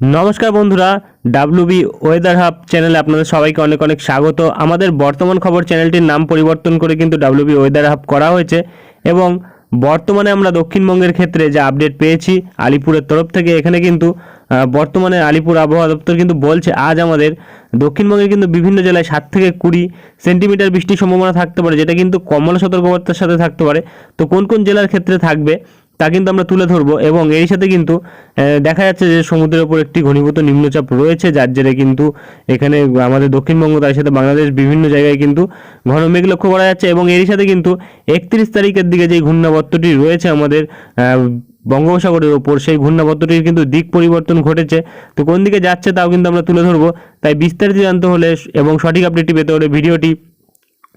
নমস্কার বন্ধুরা WB weather hub চ্যানেলে আপনাদের সবাইকে অনেক অনেক স্বাগত। আমাদের বর্তমান খবর চ্যানেলটির নাম পরিবর্তন করে কিন্তু ডাব্লিউবি ওয়েদার হাব করা হয়েছে এবং বর্তমানে আমরা দক্ষিণবঙ্গের ক্ষেত্রে যে আপডেট পেয়েছি, আলিপুরের তরফ থেকে, এখানে কিন্তু বর্তমানে আলিপুর আবহাওয়া দপ্তর কিন্তু বলছে, আজ আমাদের দক্ষিণবঙ্গের কিন্তু বিভিন্ন জেলায় সাত থেকে কুড়ি সেন্টিমিটার বৃষ্টির সম্ভাবনা থাকতে পারে, যেটা কিন্তু কমলা সতর্কবার্তার সাথে থাকতে পারে। তো কোন কোন জেলার ক্ষেত্রে থাকবে? তা কিন্তু আমরা তুলে ধরবো এবং এর সাথে কিন্তু দেখা যাচ্ছে যে সমুদ্রের উপর একটি ঘনীভূত নিম্নচাপ রয়েছে, যার জেরে কিন্তু এখানে আমাদের দক্ষিণবঙ্গ, তার সাথে বাংলাদেশ বিভিন্ন জায়গায় কিন্তু ঘন মেঘ লক্ষ্য করা যাচ্ছে এবং এর সাথে কিন্তু একত্রিশ তারিখের দিকে যে ঘূর্ণাবর্তটি রয়েছে আমাদের বঙ্গোপসাগরের ওপর সেই ঘূর্ণাবর্তটির কিন্তু দিক পরিবর্তন ঘটেছে। তো কোন দিকে যাচ্ছে তাও কিন্তু আমরা তুলে ধরবো। তাই বিস্তারিত জানতে হলে এবং সঠিক আপডেটটি পেতে হলে ভিডিওটি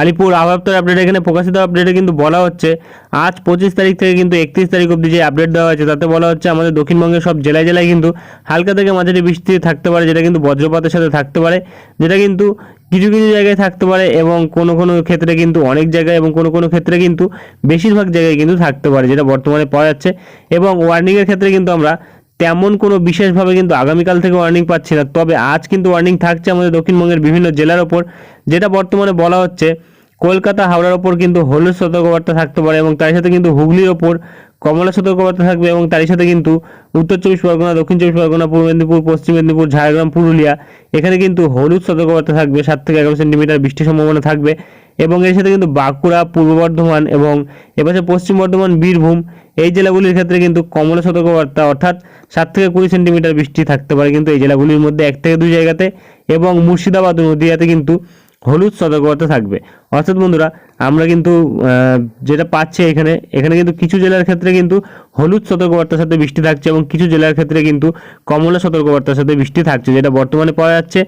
আলিপুর আবহাওয়া আপডেট এখানে প্রকাশিত আপডেটে কিন্তু বলা হচ্ছে, আজ পঁচিশ তারিখ থেকে কিন্তু একত্রিশ তারিখ অবধি যে আপডেট দেওয়া হয়েছে, তাতে বলা হচ্ছে আমাদের দক্ষিণবঙ্গের সব জেলায় জেলায় কিন্তু হালকা থেকে মাঝারি বৃষ্টি থাকতে পারে, যেটা কিন্তু বজ্রপাতের সাথে থাকতে পারে, যেটা কিন্তু কিছু কিছু জায়গায় থাকতে পারে এবং কোনো কোনো ক্ষেত্রে কিন্তু অনেক জায়গায় এবং কোনো কোনো ক্ষেত্রে কিন্তু বেশিরভাগ জায়গায় কিন্তু থাকতে পারে, যেটা বর্তমানে পাওয়া যাচ্ছে এবং ওয়ার্নিংয়ের ক্ষেত্রে কিন্তু আমরা তেমন কোনো বিশেষভাবে কিন্তু আগামীকাল থেকে ওয়ার্নিং পাচ্ছি না। তবে আজ কিন্তু ওয়ার্নিং থাকছে আমাদের দক্ষিণবঙ্গের বিভিন্ন জেলার ওপর। যেটা বর্তমানে বলা হচ্ছে, কলকাতা, হাওড়ার ওপর কিন্তু হলুদ সতর্কবার্তা থাকতে পারে এবং তার সাথে কিন্তু হুগলির ওপর কমলা সতর্কবার্তা থাকবে এবং তারই সাথে কিন্তু উত্তর চব্বিশ পরগনা, দক্ষিণ চব্বিশ পরগনা, পূর্ব মেদিনীপুর, পশ্চিম মেদিনীপুর, ঝাড়গ্রাম, পুরুলিয়া, এখানে কিন্তু হলুদ সতর্কবার্তা থাকবে, সাত থেকে এগারো সেন্টিমিটার বৃষ্টির সম্ভাবনা থাকবে। এবং এর সাথে কিন্তু বাঁকুড়া, পূর্ব বর্ধমান এবং এপাশে পশ্চিম বর্ধমান, বীরভূম এই জেলাগুলির ক্ষেত্রে কিন্তু কমলা সতর্কবার্তা অর্থাৎ সাত থেকে কুড়ি সেন্টিমিটার বৃষ্টি থাকতে পারে কিন্তু এই জেলাগুলির মধ্যে এক থেকে দুই জায়গাতে এবং মুর্শিদাবাদ নদীয়াতে কিন্তু হলুদ সতর্কবার্তা থাকবে। অর্থাৎ বন্ধুরা, আমরা কিন্তু যেটা পাচ্ছি এখানে এখানে কিন্তু কিছু জেলার ক্ষেত্রে কিন্তু হলুদ সতর্কবার্তার সাথে বৃষ্টি থাকছে এবং কিছু জেলার ক্ষেত্রে কিন্তু কমলা সতর্কবার্তার সাথে বৃষ্টি থাকছে, যেটা বর্তমানে পাওয়া যাচ্ছে।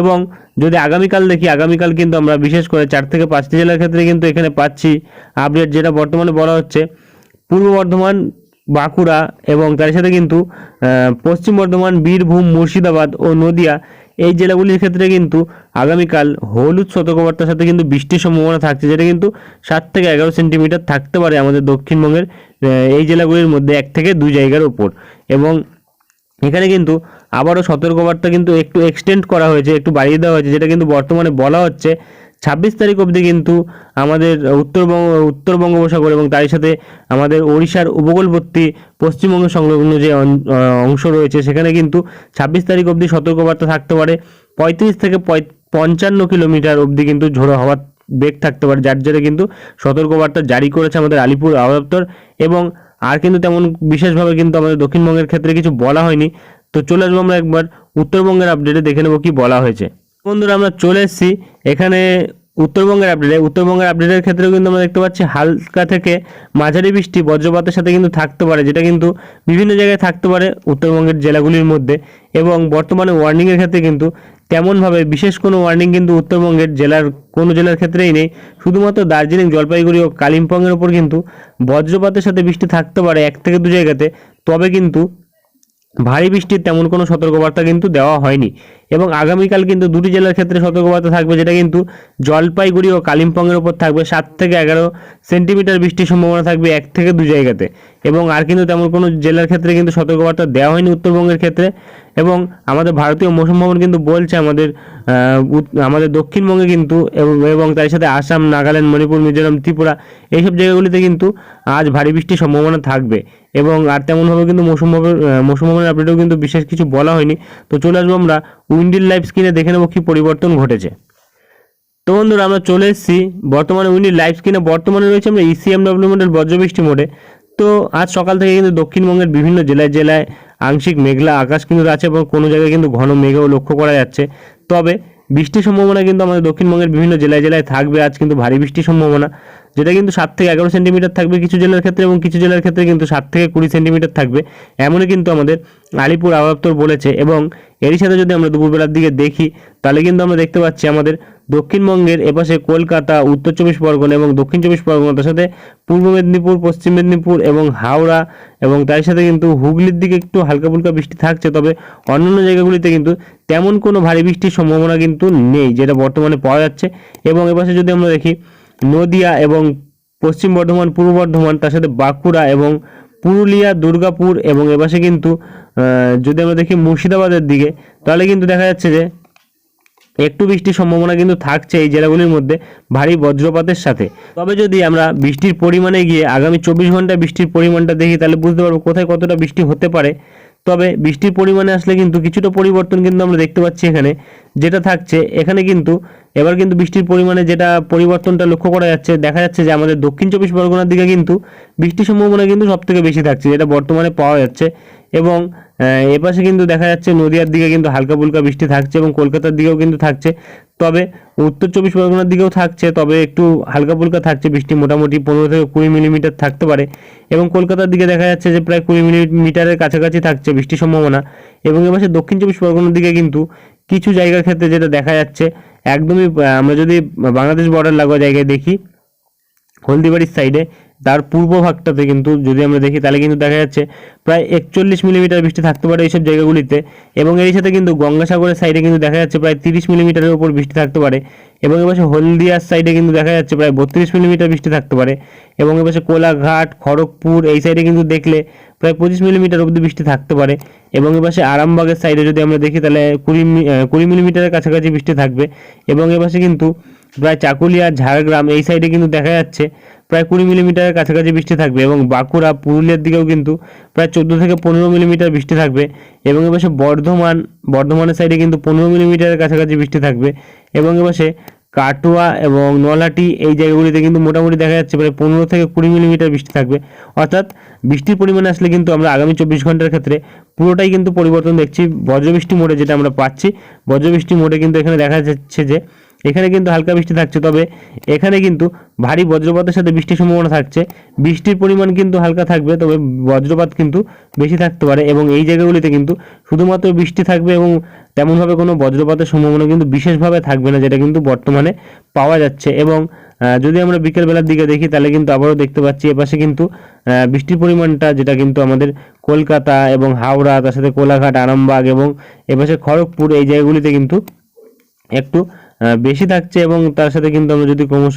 এবং যদি আগামীকাল দেখি, আগামীকাল কিন্তু আমরা বিশেষ করে চার থেকে পাঁচটি জেলার ক্ষেত্রে কিন্তু এখানে পাচ্ছি। আপডেট যেটা বর্তমানে বলা হচ্ছে, পূর্ব বর্ধমান, বাঁকুড়া এবং তার সাথে কিন্তু পশ্চিম বর্ধমান, বীরভূম, মুর্শিদাবাদ ও নদিয়া এই জেলাগুলির ক্ষেত্রে কিন্তু আগামীকাল হলুদ সতর্কবার্তার সাথে কিন্তু বৃষ্টির সম্ভাবনা থাকছে, যেটা কিন্তু সাত থেকে এগারো সেন্টিমিটার থাকতে পারে আমাদের দক্ষিণবঙ্গের এই জেলাগুলির মধ্যে এক থেকে দুই জায়গার ওপর এবং এখানে কিন্তু আবারও সতর্কবার্তা কিন্তু একটু এক্সটেন্ড করা হয়েছে, একটু বাড়িয়ে দেওয়া হয়েছে, যেটা কিন্তু বর্তমানে বলা হচ্ছে ছাব্বিশ তারিখ অবধি কিন্তু আমাদের উত্তরবঙ্গ, উত্তর বঙ্গোপসাগর এবং তারই সাথে আমাদের ওড়িশার উপকূলবর্তী পশ্চিমবঙ্গ সংলগ্ন যে অংশ রয়েছে, সেখানে কিন্তু ছাব্বিশ তারিখ অবধি সতর্কবার্তা থাকতে পারে। পঁয়ত্রিশ থেকে পঞ্চান্ন কিলোমিটার অবধি কিন্তু ঝোড়ো হওয়ার বেগ থাকতে পারে, যার জেরে কিন্তু সতর্কবার্তা জারি করেছে আমাদের আলিপুর আবহাওয়া দপ্তর এবং আর কিন্তু তেমন বিশেষভাবে কিন্তু আমাদের দক্ষিণবঙ্গের ক্ষেত্রে কিছু বলা হয়নি। তো চলে আসব আমরা একবার উত্তরবঙ্গের আপডেটে দেখে নেব কি বলা হয়েছে। বন্ধুরা, আমরা চলে এসেছি। এখানে উত্তরবঙ্গের আপডেটে উত্তরবঙ্গের আপডেটের ক্ষেত্রেও কিন্তু আমরা দেখতে পাচ্ছি, হালকা থেকে মাঝারি বৃষ্টি, বজ্রপাতের সাথে কিন্তু থাকতে পারে, যেটা কিন্তু বিভিন্ন জায়গায় থাকতে পারে উত্তরবঙ্গের জেলাগুলির মধ্যে। এবং বর্তমানে ওয়ার্নিংয়ের ক্ষেত্রে কিন্তু তেমনভাবে বিশেষ কোনো ওয়ার্নিং কিন্তু উত্তরবঙ্গের জেলার, কোনো জেলার ক্ষেত্রেই নেই। শুধুমাত্র দার্জিলিং, জলপাইগুড়ি ও কালিম্পংয়ের ওপর কিন্তু বজ্রপাতের সাথে বৃষ্টি থাকতে পারে এক থেকে দু জায়গাতে। তবে কিন্তু ভারী বৃষ্টির তেমন কোনো সতর্কবার্তা কিন্তু দেওয়া হয়নি। এবং আগামীকাল কিন্তু দুটি জেলার ক্ষেত্রে সতর্কবার্তা থাকবে, যেটা কিন্তু জলপাইগুড়ি ও কালিম্পংয়ের ওপর থাকবে। সাত থেকে এগারো সেন্টিমিটার বৃষ্টির সম্ভাবনা থাকবে এক থেকে দু জায়গাতে। এবং আর কিন্তু তেমন কোনো জেলার ক্ষেত্রে কিন্তু সতর্কবার্তা দেওয়া হয়নি উত্তরবঙ্গের ক্ষেত্রে। এবং আমাদের ভারতীয় মৌসুম ভবন কিন্তু বলছে আমাদের আমাদের দক্ষিণবঙ্গে কিন্তু এবং- তার সাথে আসাম, নাগাল্যান্ড, মণিপুর, মিজোরাম, ত্রিপুরা এইসব জায়গাগুলিতে কিন্তু আজ ভারী বৃষ্টির সম্ভাবনা থাকবে। এবং আর তেমনভাবে কিন্তু মৌসুম ভবন মৌসুম ভবনের আপডেটেও কিন্তু বিশেষ কিছু বলা হয়নি। তো চলে আসব আমরা উইন্ডিল লাইভ স্ক্রিনে দেখে নেব কী পরিবর্তন ঘটেছে। তো বন্ধুরা, আমরা চলে এসেছি বর্তমানে উইন্ডি লাইভ স্ক্রিনে বর্তমানে রয়েছে আমরা E ইসিএমডব্লিউ মডেল বজ্রবৃষ্টি মোডে। তো আজ সকাল থেকে কিন্তু দক্ষিণবঙ্গের বিভিন্ন জেলায় জেলায় আংশিক মেঘলা আকাশ কিন্তু আছে এবং কোনো জায়গায় কিন্তু ঘন মেঘও লক্ষ্য করা যাচ্ছে। তবে বৃষ্টির সম্ভাবনা কিন্তু আমাদের দক্ষিণবঙ্গের বিভিন্ন জেলায় জেলায় থাকবে। আজ কিন্তু ভারী বৃষ্টির সম্ভাবনা। যেটা কিন্তু সাত থেকে এগারো সেন্টিমিটার থাকবে কিছু জেলার ক্ষেত্রে এবং কিছু জেলার ক্ষেত্রে কিন্তু সাত থেকে কুড়ি সেন্টিমিটার থাকবে। এমনই কিন্তু আমাদের আলিপুর আবহাওয়া বলেছে এবং এরই সাথে যদি আমরা দুপুরবেলার দিকে দেখি, তাহলে কিন্তু আমরা দেখতে পাচ্ছি আমাদের দক্ষিণবঙ্গের এপাশে কলকাতা, উত্তর চব্বিশ পরগনা এবং দক্ষিণ চব্বিশ পরগনা, তার সাথে পূর্ব মেদিনীপুর, পশ্চিম মেদিনীপুর এবং হাওড়া এবং তার সাথে কিন্তু হুগলির দিকে একটু হালকা ফুলকা বৃষ্টি থাকছে, তবে অন্যান্য জায়গাগুলিতে কিন্তু তেমন কোনো ভারী বৃষ্টির সম্ভাবনা কিন্তু নেই, যেটা বর্তমানে পাওয়া যাচ্ছে। এবং এপাশে যদি আমরা দেখি নদিয়া এবং পশ্চিম বর্ধমান, পূর্ব বর্ধমান, তার সাথে বাঁকুড়া এবং পুরুলিয়া, দুর্গাপুর এবং এপাশে কিন্তু যদি আমরা দেখি মুর্শিদাবাদের দিকে, তাহলে কিন্তু দেখা যাচ্ছে যে একটু বৃষ্টির সম্ভাবনা কিন্তু থাকছে এই জেলাগুলির মধ্যে ভারী বজ্রপাতের সাথে। তবে যদি আমরা বৃষ্টির পরিমাণে গিয়ে আগামী চব্বিশ ঘন্টায় বৃষ্টির পরিমাণটা দেখি, তাহলে বুঝতে পারব কোথায় কতটা বৃষ্টি হতে পারে। তবে বৃষ্টির পরিমাণে আসলে কিন্তু কিছুটা পরিবর্তন কিন্তু আমরা দেখতে পাচ্ছি এখানে, যেটা থাকছে। এখানে কিন্তু, এবার কিন্তু বৃষ্টির পরিমাণে যেটা পরিবর্তনটা লক্ষ্য করা যাচ্ছে, দেখা যাচ্ছে যে আমাদের দক্ষিণ চব্বিশ পরগনার দিকে কিন্তু বৃষ্টির সম্ভাবনা কিন্তু সব থেকে বেশি থাকছে, যেটা বর্তমানে পাওয়া যাচ্ছে। এবং এপাশে কিন্তু দেখা যাচ্ছে নদিয়ার দিকে কিন্তু হালকা ফুলকা বৃষ্টি থাকছে এবং কলকাতার দিকেও কিন্তু থাকছে। তবে উত্তর চব্বিশ পরগনার দিকেও থাকছে, তবে একটু হালকা ফুলকা থাকছে বৃষ্টি, মোটামুটি পনেরো থেকে কুড়ি মিলিমিটার থাকতে পারে। এবং কলকাতার দিকে দেখা যাচ্ছে যে প্রায় কুড়ি মিলিমিটারের কাছাকাছি থাকছে বৃষ্টির সম্ভাবনা। এবং এপাশে দক্ষিণ চব্বিশ পরগনার দিকে কিন্তু কিছু জায়গার ক্ষেত্রে যেটা দেখা যাচ্ছে, একদমই আমরা যদি বাংলাদেশ বর্ডার লাগোয়া জায়গায় দেখি, হলদিবাড়ির সাইডে তার পূর্ব ভাগটাতে কিন্তু যদি আমরা দেখি, তাহলে কিন্তু দেখা যাচ্ছে প্রায় একচল্লিশ মিলিমিটার বৃষ্টি থাকতে পারে এইসব জায়গাগুলিতে এবং এর সাথে কিন্তু গঙ্গাসাগরের সাইডে কিন্তু দেখা যাচ্ছে প্রায় তিরিশ মিলিমিটারের উপর বৃষ্টি থাকতে পারে। এবং এপাশে হলদিয়ার সাইডে কিন্তু দেখা যাচ্ছে প্রায় বত্রিশ মিলিমিটার বৃষ্টি থাকতে পারে এবং এপাশে কোলাঘাট, খড়গপুর এই সাইডে কিন্তু দেখলে প্রায় পঁচিশ মিলিমিটার অবধি বৃষ্টি থাকতে পারে এবং এপাশে আরামবাগের সাইডে যদি আমরা দেখি তাহলে কুড়ি কুড়ি মিলিমিটারের কাছাকাছি বৃষ্টি থাকবে এবং এপাশে কিন্তু প্রায় চাকুলিয়া, ঝাড়গ্রাম এই সাইডে কিন্তু দেখা যাচ্ছে প্রায় কুড়ি মিলিমিটারের কাছাকাছি বৃষ্টি থাকবে এবং বাঁকুড়া, পুরুলিয়ার দিকেও কিন্তু প্রায় চোদ্দ থেকে পনেরো মিলিমিটার বৃষ্টি থাকবে এবং এপাশে বর্ধমান, বর্ধমানের সাইডে কিন্তু পনেরো মিলিমিটারের কাছাকাছি বৃষ্টি থাকবে এবং এপাশে কাটোয়া এবং নলহাটি এই জায়গাগুলিতে কিন্তু মোটামুটি দেখা যাচ্ছে প্রায় পনেরো থেকে কুড়ি মিলিমিটার বৃষ্টি থাকবে। অর্থাৎ বৃষ্টির পরিমাণ আসলে কিন্তু আমরা আগামী চব্বিশ ঘণ্টার ক্ষেত্রে পুরোটাই কিন্তু পরিবর্তন দেখছি। বজ্রবৃষ্টি মোডে যেটা আমরা পাচ্ছি, বজ্রবৃষ্টি মোডে কিন্তু এখানে দেখা যাচ্ছে যে এখানে কিন্তু হালকা বৃষ্টি থাকছে, তবে এখানে কিন্তু ভারী বজ্রপাতের সাথে বৃষ্টির সম্ভাবনা থাকছে। বৃষ্টির পরিমাণ কিন্তু হালকা থাকবে, তবে বজ্রপাত কিন্তু বেশি থাকতে পারে এবং এই জায়গাগুলিতে কিন্তু শুধুমাত্র বৃষ্টি থাকবে এবং তেমনভাবে কোনো বজ্রপাতের সম্ভাবনা কিন্তু বিশেষভাবে থাকবে না, যেটা কিন্তু বর্তমানে পাওয়া যাচ্ছে। এবং যদি আমরা বিকেলবেলার দিকে দেখি, তাহলে কিন্তু আবারও দেখতে পাচ্ছি, এপাশে কিন্তু বৃষ্টির পরিমাণটা, যেটা কিন্তু আমাদের কলকাতা এবং হাওড়া, তার সাথে কোলাঘাট, আরামবাগ এবং এপাশে খড়গপুর, এই জায়গাগুলিতে কিন্তু একটু বেশি থাকছে এবং তার সাথে কিন্তু আমরা যদি ক্রমশ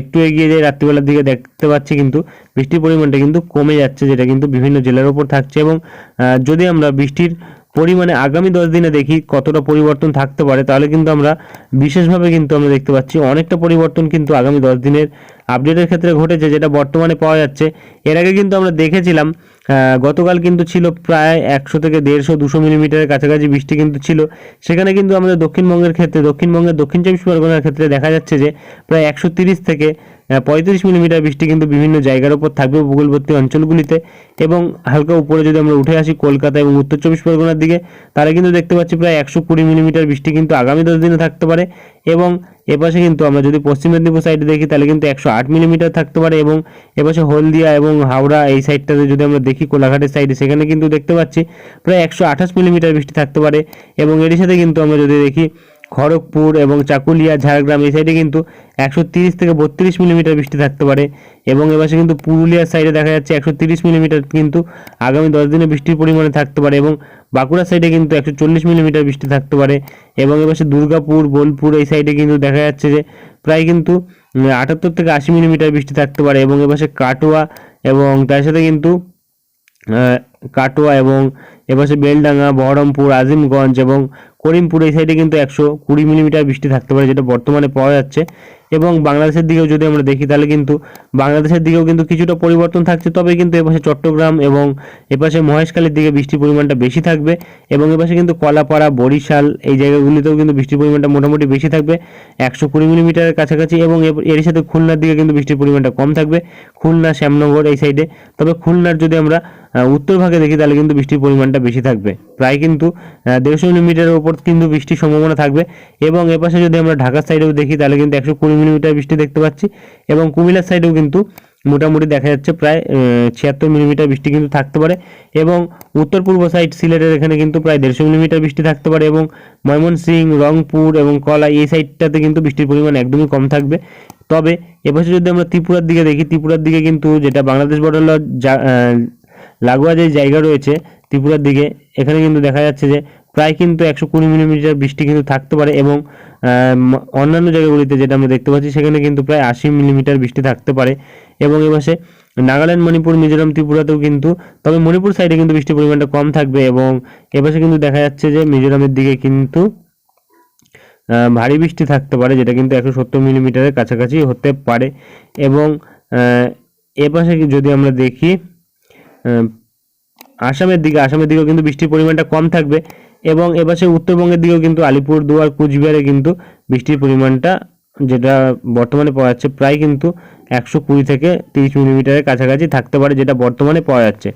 একটু এগিয়ে যাই, রাত্রিবেলার দিকে দেখতে পাচ্ছি কিন্তু বৃষ্টির পরিমাণটা কিন্তু কমে যাচ্ছে, যেটা কিন্তু বিভিন্ন জেলার উপর থাকছে এবং যদি আমরা বৃষ্টির পরিমাণে আগামী দশ দিনে দেখি কতটা পরিবর্তন থাকতে পারে, তাহলে কিন্তু আমরা বিশেষভাবে কিন্তু আমরা দেখতে পাচ্ছি অনেকটা পরিবর্তন কিন্তু আগামী দশ দিনের আপডেটের ক্ষেত্রে ঘটেছে, যেটা বর্তমানে পাওয়া যাচ্ছে। এর আগে কিন্তু আমরা দেখেছিলাম গতকাল কিন্তু ছিল প্রায় একশো থেকে দেড়শো, দুশো মিলিমিটারের কাছাকাছি বৃষ্টি কিন্তু ছিল। সেখানে কিন্তু আমাদের দক্ষিণবঙ্গের ক্ষেত্রে, দক্ষিণবঙ্গের দক্ষিণ চব্বিশ পরগনার ক্ষেত্রে দেখা যাচ্ছে যে প্রায় একশো তিরিশ থেকে পঁয়ত্রিশ মিলিমিটার বৃষ্টি কিন্তু বিভিন্ন জায়গার উপর থাকবে উপকূলবর্তী অঞ্চলগুলিতে এবং হালকা উপরে যদি আমরা উঠে আসি কলকাতা এবং উত্তর চব্বিশ পরগনার দিকে, তাহলে কিন্তু দেখতে পাচ্ছি প্রায় একশো কুড়ি মিলিমিটার বৃষ্টি কিন্তু আগামী দশ দিনে থাকতে পারে এবং এপাশে কিন্তু আমরা যদি পশ্চিম মেদিনীপুর সাইডে দেখি, তাহলে কিন্তু একশো আট মিলিমিটার থাকতে পারে এবং এপাশে হলদিয়া এবং হাওড়া এই সাইডটাতে যদি আমরা দেখি, কোলাঘাটের সাইডে সেখানে কিন্তু দেখতে পাচ্ছি প্রায় একশো আঠাশ মিলিমিটার বৃষ্টি থাকতে পারে এবং এর সাথে কিন্তু আমরা যদি দেখি খড়গপুর এবং চাকুলিয়া, ঝাড়গ্রাম এই সাইডে কিন্তু একশো তিরিশ থেকে বত্রিশ মিলিমিটার বৃষ্টি থাকতে পারে এবং এপাশে কিন্তু পুরুলিয়ার সাইডে দেখা যাচ্ছে একশো তিরিশ মিলিমিটার কিন্তু আগামী দশ দিনে বৃষ্টির পরিমাণে থাকতে পারে এবং বাঁকুড়া সাইডে কিন্তু একশো চল্লিশ মিলিমিটার বৃষ্টি থাকতে পারে এবং এপাশে দুর্গাপুর, বোলপুর এই সাইডে কিন্তু দেখা যাচ্ছে যে প্রায় কিন্তু আটাত্তর থেকে আশি মিলিমিটার বৃষ্টি থাকতে পারে এবং এপাশে কাটোয়া এবং তার সাথে কিন্তু কাটোয়া এবং এপাশে বেলডাঙ্গা, বহরমপুর, আজিমগঞ্জ এবং করিমপুর এই সাইডে কিন্তু একশো কুড়ি মিলিমিটার বৃষ্টি থাকতে পারে যেটা বর্তমানে পাওয়া যাচ্ছে। এবং বাংলাদেশের দিকেও যদি আমরা দেখি, তাহলে কিন্তু বাংলাদেশের দিকেও কিন্তু কিছুটা পরিবর্তন থাকছে। তবে কিন্তু এপাশে চট্টগ্রাম এবং এপাশে মহেশখালীর দিকে বৃষ্টির পরিমাণটা বেশি থাকবে এবং এপাশে কিন্তু কলাপাড়া, বরিশাল এই জায়গাগুলিতেও কিন্তু বৃষ্টির পরিমাণটা মোটামুটি বেশি থাকবে। একশো কুড়ি মিলিমিটারের কাছাকাছি এবং এর- সাথে খুলনার দিকে কিন্তু বৃষ্টির পরিমাণটা কম থাকবে। খুলনা, শ্যামনগর এই সাইডে। তবে খুলনার যদি আমরা উত্তর ভাগে দেখি, তাহলে কিন্তু বৃষ্টির পরিমাণটা বেশি থাকবে। প্রায় কিন্তু দেড়শো মিলিমিটারের উপর কিন্তু বৃষ্টির সম্ভাবনা থাকবে। এবং এপাশে যদি আমরা ঢাকার সাইডেও দেখি, তাহলে কিন্তু একশো কুড়ি মিলিমিটার বৃষ্টি দেখতে পাচ্ছি এবং কুমিল্লার সাইডেও কিন্তু মোটামুটি দেখা যাচ্ছে প্রায় ছিয়াত্তর মিলিমিটার বৃষ্টি কিন্তু থাকতে পারে এবং উত্তর পূর্ব সাইড সিলেটের এখানে কিন্তু প্রায় দেড়শো মিলিমিটার বৃষ্টি থাকতে পারে এবং ময়মনসিংহ রংপুর এবং কলা এই সাইডটাতে কিন্তু বৃষ্টির পরিমাণ একদমই কম থাকবে। তবে এবছর যদি আমরা ত্রিপুরার দিকে দেখি, ত্রিপুরার দিকে কিন্তু যেটা বাংলাদেশ বর্ডার লাগোয়া যে জায়গা রয়েছে ত্রিপুরার দিকে, এখানে কিন্তু দেখা যাচ্ছে যে প্রায় কিন্তু একশো কুড়ি মিলিমিটার বৃষ্টি কিন্তু থাকতে পারে এবং অন্যান্য জায়গাগুলিতে যেটা আমরা দেখতে পাচ্ছি, সেখানে কিন্তু প্রায় আশি মিলিমিটার বৃষ্টি থাকতে পারে। এবং এ মাসে নাগাল্যান্ড, মণিপুর, মিজোরাম, ত্রিপুরাতেও কিন্তু, তবে মণিপুর সাইডে কিন্তু বৃষ্টির পরিমাণটা কম থাকবে এবং এপাশে কিন্তু দেখা যাচ্ছে যে মিজোরামের দিকে কিন্তু ভারী বৃষ্টি থাকতে পারে, যেটা কিন্তু একশো সত্তর মিলিমিটারের কাছাকাছি হতে পারে। এবং এপাশে যদি আমরা দেখি আসামের দিকে, আসামের দিকেও কিন্তু বৃষ্টির পরিমাণটা কম থাকবে। এবং এপাশে উত্তরবঙ্গের দিকেও কিন্তু আলিপুর দুয়ার কুচবিহারে কিন্তু বৃষ্টির পরিমাণটা যেটা বর্তমানে পাওয়া যাচ্ছে প্রায় কিন্তু একশো কুড়ি থেকে তিরিশ মিলিমিটারের কাছাকাছি থাকতে পারে যেটা বর্তমানে পাওয়া যাচ্ছে।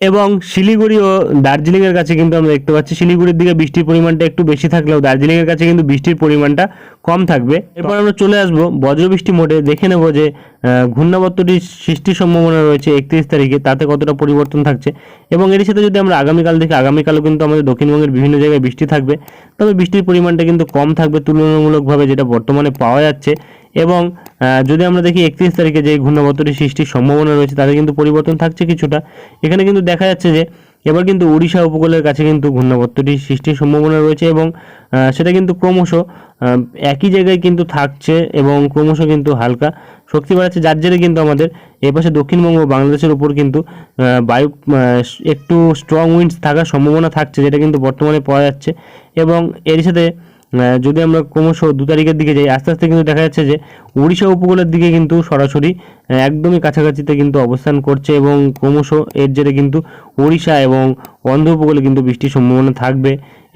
এবং শিলিগুড়ি ও দার্জিলিংয়ের কাছে কিন্তু আমরা দেখতে পাচ্ছি, শিলিগুড়ির দিকে বৃষ্টির পরিমাণটা একটু বেশি থাকলেও দার্জিলিংয়ের কাছে কিন্তু বৃষ্টির পরিমাণটা কম থাকবে। এরপর আমরা চলে আসব বজ্রবৃষ্টি মোডে, দেখে নেব যে ঘূর্ণাবর্তটির সৃষ্টির সম্ভাবনা রয়েছে একত্রিশ তারিখে, তাতে কতটা পরিবর্তন থাকছে এবং এর সাথে যদি আমরা আগামীকাল দেখি, আগামীকালও কিন্তু আমাদের দক্ষিণবঙ্গের বিভিন্ন জায়গায় বৃষ্টি থাকবে। তবে বৃষ্টির পরিমাণটা কিন্তু কম থাকবে তুলনামূলকভাবে যেটা বর্তমানে পাওয়া যাচ্ছে। এবং যদি আমরা দেখি একত্রিশ তারিখে যে ঘূর্ণাবর্তটি সৃষ্টির সম্ভাবনা রয়েছে, তাতে কিন্তু পরিবর্তন থাকছে কিছুটা। এখানে কিন্তু দেখা যাচ্ছে যে, এবার কিন্তু উড়িষ্যা উপকূলের কাছে কিন্তু ঘূর্ণাবর্তটি সৃষ্টির সম্ভাবনা রয়েছে এবং সেটা কিন্তু ক্রমশ একই জায়গায় কিন্তু থাকছে এবং ক্রমশ কিন্তু হালকা। শক্তি বাড়াচ্ছে যার জেরে কিন্তু আমাদের এপাশে দক্ষিণবঙ্গ বাংলাদেশের উপর কিন্তু বায়ু একটু স্ট্রং উইন্ডস থাকার সম্ভাবনা থাকছে, যেটা কিন্তু বর্তমানে পাওয়া যাচ্ছে। এবং এর সাথে যদি আমরা ক্রমশ দু তারিখের দিকে যাই, আস্তে আস্তে কিন্তু দেখা যাচ্ছে যে উড়িষ্যা উপকূলের দিকে কিন্তু সরাসরি একদমই কাছাকাছিতে কিন্তু অবস্থান করছে এবং ক্রমশ এর জেরে কিন্তু উড়িষ্যা এবং অন্ধ্র উপকূলে কিন্তু বৃষ্টির সম্ভাবনা থাকবে।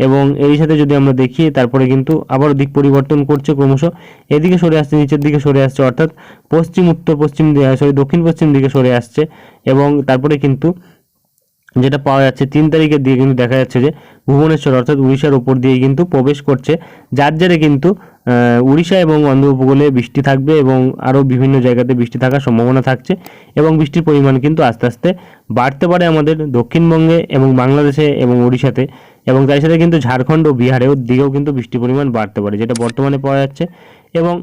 এবং এই সাথে যদি আমরা দেখি, তারপরে কিন্তু আবার দিক পরিবর্তন করছে ক্রমশ। এদিকে সরে আসছে, নিচের দিকে সরে আসছে, অর্থাৎ পশ্চিম উত্তর পশ্চিম সরি দক্ষিণ পশ্চিম দিকে সরে আসছে এবং তারপরে কিন্তু যেটা পাওয়া যাচ্ছে তিন তারিখের দিয়ে কিন্তু দেখা যাচ্ছে যে ভুবনেশ্বর অর্থাৎ উড়িষ্যার উপর দিয়ে কিন্তু প্রবেশ করছে। যার জেরে কিন্তু উড়িষ্যা এবং অন্ধ্র উপকূলে বৃষ্টি থাকবে এবং আরও বিভিন্ন জায়গাতে বৃষ্টি থাকার সম্ভাবনা থাকছে এবং বৃষ্টির পরিমাণ কিন্তু আস্তে আস্তে বাড়তে পারে আমাদের দক্ষিণবঙ্গে এবং বাংলাদেশে এবং উড়িষ্যাতে। এবং তার সাথে কিন্তু ঝাড়খণ্ড ও বিহারেও দিকেও কিন্তু বৃষ্টির পরিমাণ বাড়তে পারে, যেটা বর্তমানে পাওয়া যাচ্ছে। এবং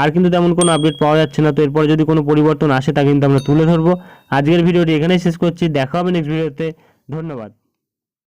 আর কিন্তু তেমন কোনো আপডেট পাওয়া যাচ্ছে না, তো এরপরে যদি কোনো পরিবর্তন আসে তা কিন্তু আমরা তুলে ধরবো। আজকের ভিডিওটি এখানেই শেষ করছি, দেখা হবে নেক্সট ভিডিওতে ধন্যবাদ।